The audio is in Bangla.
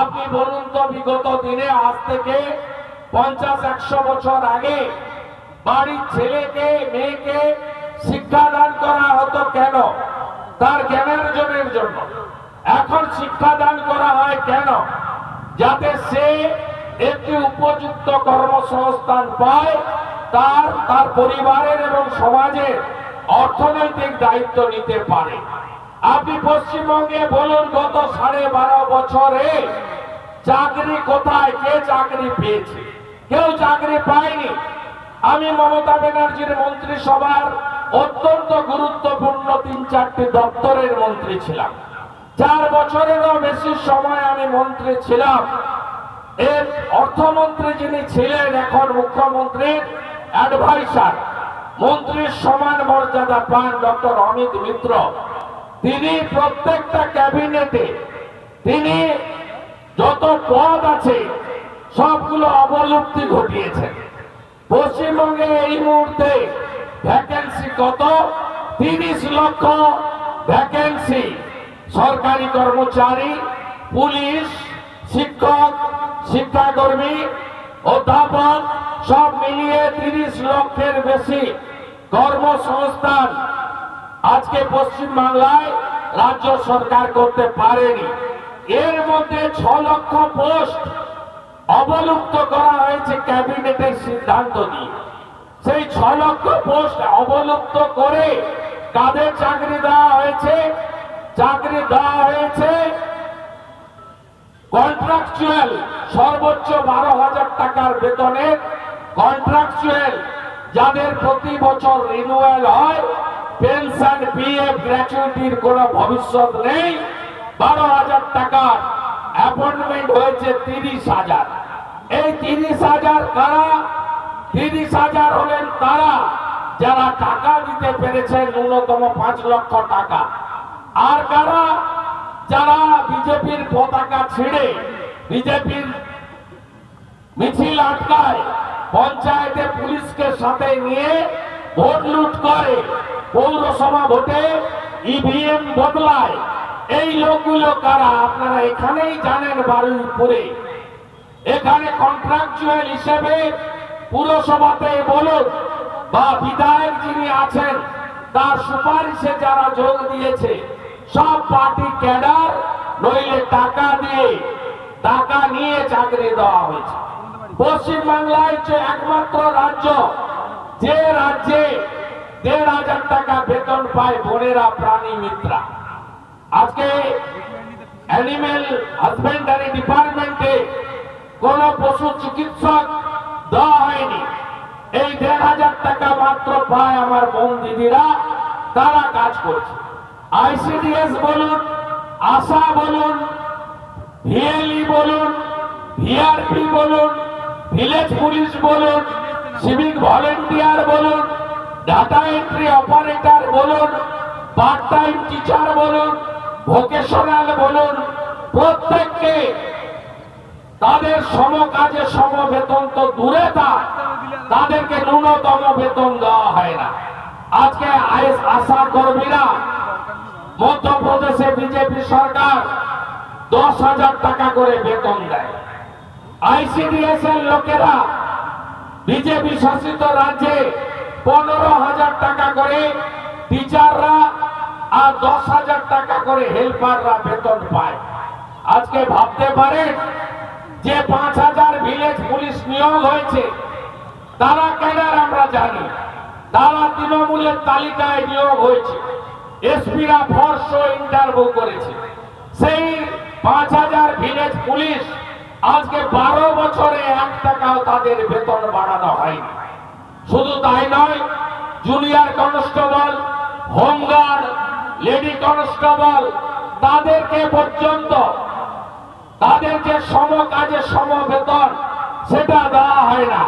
আপনি বলুন তো, বিগত দিনে, আজ থেকে পঞ্চাশ, একশো বছর আগে বাড়ির ছেলেকে, মেয়েকে শিক্ষাদান করা হতো কেন? তার জ্ঞানার্জনের জন্য। এখন শিক্ষাদান করা হয় কেন? যাতে সে একটি উপযুক্ত কর্মসংস্থান পায়, তার তার পরিবারের এবং সমাজের অর্থনৈতিক দায়িত্ব নিতে পারে। আপনি পশ্চিমবঙ্গে বলুন, গত সাড়ে বারো বছরে চাকরি কোথায়? কে চাকরি পেয়েছে? কেউ চাকরি পায়নি। আমি মমতা ব্যানার্জির মন্ত্রিসভার অত্যন্ত গুরুত্বপূর্ণ তিন চারটি দপ্তরের মন্ত্রী ছিলাম। চার বছরেরও বেশি সময় আমি মন্ত্রী ছিলাম। এর অর্থমন্ত্রী যিনি ছিলেন, এখন মুখ্যমন্ত্রীর অ্যাডভাইসার মন্ত্রীর সমান মর্যাদা পান ডক্টর অমিত মিত্র। তিনি প্রত্যেকটা ক্যাবিনেটে, তিনি যত পদ আছে, সবগুলো অবলুপ্তি ঘটিয়েছেন। পশ্চিমবঙ্গে এই মুহূর্তে ভ্যাকেন্সি কত? তিরিশ লক্ষ ভ্যাকেন্সি সরকারি কর্মচারী, পুলিশ, শিক্ষক, শিক্ষাকর্মী, অধ্যাপক, সব মিলিয়ে তিরিশ লক্ষের বেশি কর্মসংস্থান আজকে পশ্চিম বাংলায় রাজ্য সরকার করতে পারেনি। এর মধ্যে ছ লক্ষ পোস্ট অবলুপ্ত করা হয়েছে ক্যাবিনেটের সিদ্ধান্ত দিয়ে সেই ছ লক্ষ পোস্ট অবলুপ্ত করে কাদের চাকরি দেওয়া হয়েছে? চাকরি দেওয়া হয়েছে কন্ট্রাকচুয়াল সর্বোচ্চ বারো হাজার টাকার বেতনের কন্ট্রাকচুয়াল যাদের প্রতি বছর রিনুয়াল হয় পেনশন পিএফ গ্র্যাচুইটির কোনো ভবিষ্যৎ নেই। বারো হাজার টাকার অ্যাপয়েন্টমেন্ট হয়েছে তিরিশ হাজার। এই তিরিশ হাজার কারা? তিরিশ হাজার হলেন তারা যারা টাকা দিতে পেরেছে ন্যূনতম পাঁচ লক্ষ টাকা। আর কারা? যারা বিজেপির পতাকা ছিঁড়ে বিজেপির মিছিল আটকায়, পঞ্চায়েতে পুলিশকে সাথে নিয়ে ভোট লুট করে পৌরসভা ভোটে ইভিএম বদলায়। এই লোকগুলো কারা? আপনারা এখানেই জানেন বারুইপুরে। এখানে কন্ট্রাকচুয়াল হিসেবে পুরসভাতে বলুন বা বিধায়ক যিনি আছেন, তার সুপারিশে যারা যোগ দিয়েছে, সব পার্টি ক্যাডার, নইলে টাকা দিয়ে, টাকা নিয়ে চাকরি দেওয়া হয়েছে। পশ্চিমবাংলায় হচ্ছে একমাত্র রাজ্য। যে রাজ্যে দেড় হাজার টাকা বেতন পায় বোনেরা, প্রাণী মিত্রা। আজকে অ্যানিমেল হাজবেন্ডারি ডিপার্টমেন্টে কোন পশু চিকিৎসক দেওয়া হয়নি। এই দেড় হাজার টাকা মাত্র পায় আমার বোন দিদিরা, তারা কাজ করছে। আইসিডিএস বলুন, আশা বলুন ভিএলই বলুন ভিআরপি বলুন ভিলেজ পুলিশ বলুন সিভিক ভলেন্টিয়ার বলুন ডাটা এন্ট্রি অপারেটর বলুন পার্ট টাইম টিচার বলুন ভোকেশনাল বলুন, প্রত্যেককে তাদের সম কাজে সম বেতন তো দূরে থাক, তাদেরকে ন্যূনতম বেতন দেওয়া হয় না। আজকে আশা কর্মীরা মধ্যপ্রদেশে বিজেপি সরকার দশ হাজার টাকা করে বেতন দেয়। আইসিডিএস এর লোকেরা বিজেপি শাসিত রাজ্যে পনেরো হাজার টাকা করে টিচাররা আর দশ হাজার টাকা করে হেল্পাররা বেতন পায়। আজকে ভাবতে পারেন যে পাঁচ হাজার ভিলেজ পুলিশ নিয়োগ হয়েছে, তারা কেনার আমরা জানি? তারা তৃণমূলের তালিকায় নিয়োগ হয়েছে। এসপিরা ফর্স ইন্টারভিউ করেছে। সেই পাঁচ হাজার ভিলেজ পুলিশ আজকে বারো বছরে এক টাকাও তাদের বেতন বাড়ানো হয়নি। শুধু তাই নয় junior constable home guard lady constable তাদেরকে পর্যন্ত, তাদের যে সম কাজে সম বেতন সেটা দেওয়া হয় না।